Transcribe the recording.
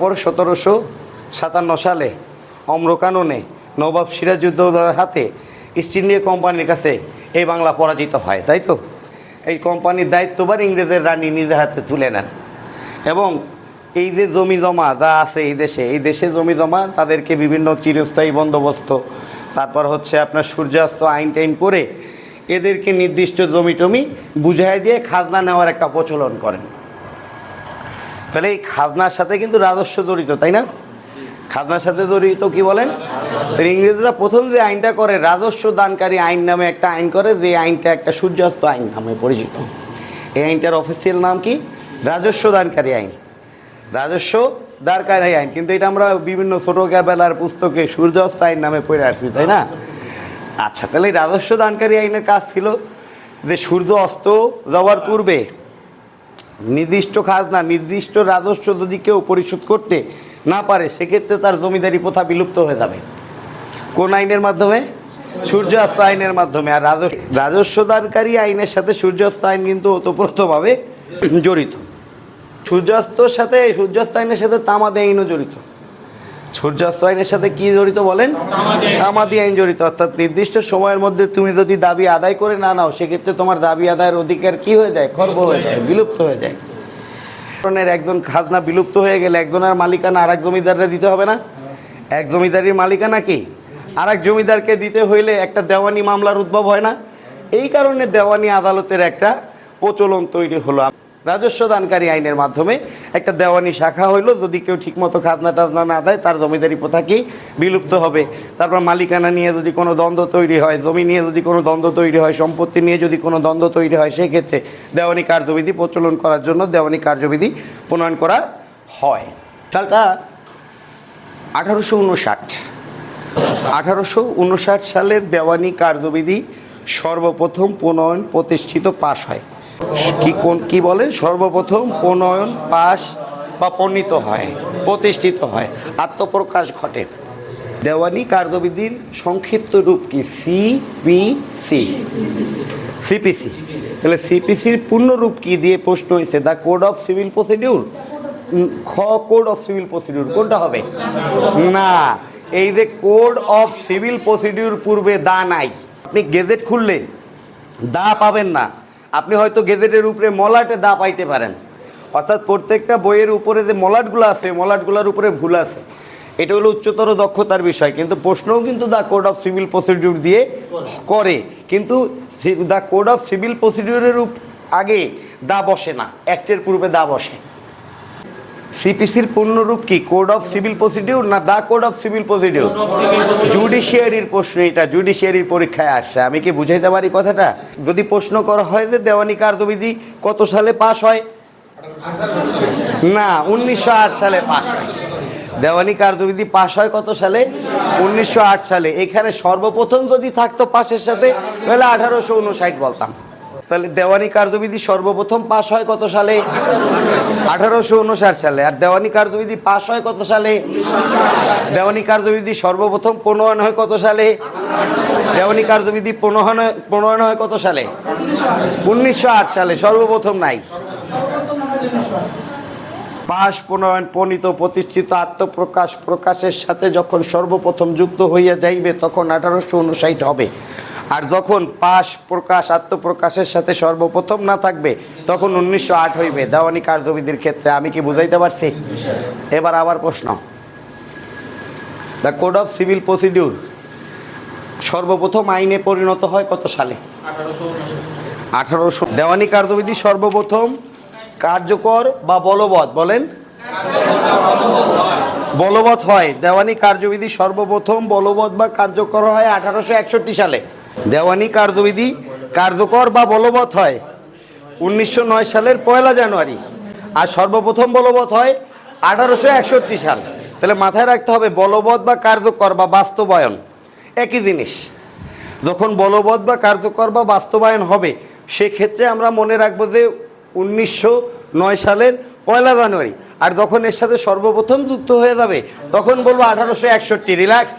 পর সতেরোশো সাতান্ন সালে অম্রকাননে নবাব সিরাজউদ্দৌলার হাতে ইস্ট ইন্ডিয়া কোম্পানির কাছে এই বাংলা পরাজিত হয়, তাই তো? এই কোম্পানির দায়িত্ববার ইংরেজের রানী নিজের হাতে তুলে নেন। এবং এই যে জমি জমা যা আছে এই দেশে এই দেশে জমি জমা তাদেরকে বিভিন্ন চিরস্থায়ী বন্দোবস্ত। তারপর হচ্ছে আপনার সূর্যাস্ত আইন টাইন করে এদেরকে নির্দিষ্ট জমি টমি বুঝাই দিয়ে খাজনা নেওয়ার একটা প্রচলন করেন। তাহলে এই খাজনার সাথে কিন্তু রাজস্ব জড়িত, তাই না? খাজনার সাথে জড়িত কি বলেন? ইংরেজরা প্রথম যে আইনটা করে, রাজস্ব দানকারী আইন নামে একটা আইন করে, যে আইনটা একটা সূর্যাস্ত আইন নামে পরিচিত। এই আইনটার অফিসিয়াল নাম কি? রাজস্ব দানকারী আইন। রাজস্ব দানকারী আইন, কিন্তু এটা আমরা বিভিন্ন ছোটোবেলার পুস্তকে সূর্যাস্ত আইন নামে পড়ে আসছি, তাই না? আচ্ছা তাহলে রাজস্ব দানকারী আইনের কাজ ছিল যে সূর্য অস্ত যাওয়ার পূর্বে নির্দিষ্ট খাজনা, নির্দিষ্ট রাজস্ব যদি কেউ পরিশোধ করতে না পারে, সেক্ষেত্রে তার জমিদারি প্রথা বিলুপ্ত হয়ে যাবে। কোন আইনের মাধ্যমে? সূর্যাস্ত আইনের মাধ্যমে। আর রাজস্ব দানকারী আইনের সাথে সূর্যাস্ত আইন কিন্তু ওতপ্রোতভাবে জড়িত। সূর্যাস্তর সাথে, সূর্যাস্ত আইনের সাথে তামাদে আইনও জড়িত। সূর্যাস্ত আইনের সাথে কি জড়িত বলেন? তামাদি আইন জড়িত অর্থাৎ নির্দিষ্ট সময়ের মধ্যে তুমি যদি দাবি আদায় করে না নাও সেক্ষেত্রে তোমার দাবি আদায়ের অধিকার কি হয়ে যায়? খর্ব হয়ে যায় বিলুপ্ত হয়ে যায়। ধরনের একজন খাজনা বিলুপ্ত হয়ে গেলে একজনের মালিকানা আর এক জমিদাররা দিতে হবে না? এক জমিদারির মালিকানা কি? আর এক জমিদারকে দিতে হইলে একটা দেওয়ানি মামলার উদ্ভব হয় না? এই কারণে দেওয়ানি আদালতের একটা প্রচলন তৈরি হলো। রাজস্ব দানকারী আইনের মাধ্যমে একটা দেওয়ানি শাখা হইল, যদি কেউ ঠিকমতো খাজনা টাজনা না দেয়, তার জমিদারি প্রথা কি? বিলুপ্ত হবে। তারপর মালিকানা নিয়ে যদি কোনো দ্বন্দ্ব তৈরি হয়, জমি নিয়ে যদি কোনো দ্বন্দ্ব তৈরি হয়, সম্পত্তি নিয়ে যদি কোনো দ্বন্দ্ব তৈরি হয়, সেক্ষেত্রে দেওয়ানি কার্যবিধি প্রচলন করার জন্য দেওয়ানি কার্যবিধি প্রণয়ন করা হয়। সালটা আঠারোশো উনষাট। আঠারোশো উনষাট সালে দেওয়ানি কার্যবিধি সর্বপ্রথম প্রণয়ন প্রতিষ্ঠিত পাশ হয়। কি কোন কি বলেন সর্বপ্রথম প্রণয়ন পাশ বা প্রণীত হয়, প্রতিষ্ঠিত হয়, আত্মপ্রকাশ ঘটে। দেওয়ানি কার্যবিধির সংক্ষিপ্ত রূপ কি? সিপিসি সিপিসি তাহলে সিপিসির পূর্ণ রূপ কি দিয়ে প্রশ্ন হয়েছে? The code of civil procedure খ কোড অফ সিভিল প্রসিডিউর কোনটা হবে? না, এই যে কোড অফ সিভিল প্রসিডিউর পূর্বে দা নাই। আপনি গেজেট খুললে দা পাবেন না। আপনি হয়তো গেজেটের উপরে মলাটে দা পাইতে পারেন। অর্থাৎ প্রত্যেকটা বইয়ের উপরে যে মলাটগুলো আছে মলাটগুলোর উপরে ভুল আছে। এটা হলো উচ্চতর দক্ষতার বিষয়, কিন্তু প্রশ্নও কিন্তু the code of civil procedure দিয়ে করে। কিন্তু দ্য কোড অফ সিভিল প্রসিডিউরের আগে দা বসে না অ্যাক্টের পূর্বে দা বসে। সিপিসির পূর্ণরূপ কি? কোড অফ সিভিল প্রসিডিউর না the code of civil procedure জুডিশিয়ারির প্রশ্ন এটা জুডিশিয়ারির পরীক্ষায় আসছে। আমি কি বুঝাইতে পারি কথাটা? যদি প্রশ্ন করা হয় যে দেওয়ানি কার্যবিধি কত সালে পাশ হয়? না উনিশশো আট সালে পাশ হয়। দেওয়ানি কার্যবিধি পাশ হয় কত সালে? উনিশশো আট সালে। এখানে সর্বপ্রথম যদি থাকতো পাশের সাথে তাহলে আঠারোশো উনষাট বলতাম। তাহলে দেওয়ানি কার্যবিধি সর্বপ্রথম পাশ হয় কত সালে? আঠারোশো উনষাট সালে। আর দেওয়ানি কার্যবিধি পাশ হয় কত সালে? দেওয়ানি কার্যবিধি সর্বপ্রথম প্রণয়ন হয় কত সালে? দেওয়ানি কার্যবিধি প্রণয়ন প্রণয়ন হয় কত সালে? উনিশশো আট সালে, সর্বপ্রথম নাই। পাশ প্রণয়ন প্রণীত প্রতিষ্ঠিত আত্মপ্রকাশ প্রকাশের সাথে যখন সর্বপ্রথম যুক্ত হইয়া যাইবে, তখন আঠারোশো উনষাট হবে। আর যখন পাশ প্রকাশ, আত্মপ্রকাশের সাথে সর্বপ্রথম না থাকবে, তখন উনিশশো আট হইবে। দেওয়ানি কার্যবিধির ক্ষেত্রে আমি কি বুঝাইতে পারছি? এবার আবার প্রশ্ন। The code of civil procedure সর্বপ্রথম আইনে পরিণত হয় কত সালে? আঠারোশো দেওয়ানি কার্যবিধি সর্বপ্রথম কার্যকর বা বলবৎ বলেন? বলবৎ হয়। দেওয়ানি কার্যবিধি সর্বপ্রথম বলবৎ বা কার্যকর হয় আঠারোশো একষট্টি সালে। দেওয়ানি কার্যবিধি কার্যকর বা বলবৎ হয়। উনিশশো নয় সালের পয়লা জানুয়ারি। আর সর্বপ্রথম বলবৎ হয় আঠারোশো একষট্টি সাল। তাহলে মাথায় রাখতে হবে বলবৎ বা কার্যকর বা বাস্তবায়ন একই জিনিস। যখন বলবৎ বা কার্যকর বা বাস্তবায়ন হবে, সেক্ষেত্রে আমরা মনে রাখব যে উনিশশো নয় সালের পয়লা জানুয়ারি। আর যখন এর সাথে সর্বপ্রথম যুক্ত হয়ে যাবে, তখন বলব আঠারোশো একষট্টি, রিল্যাক্স।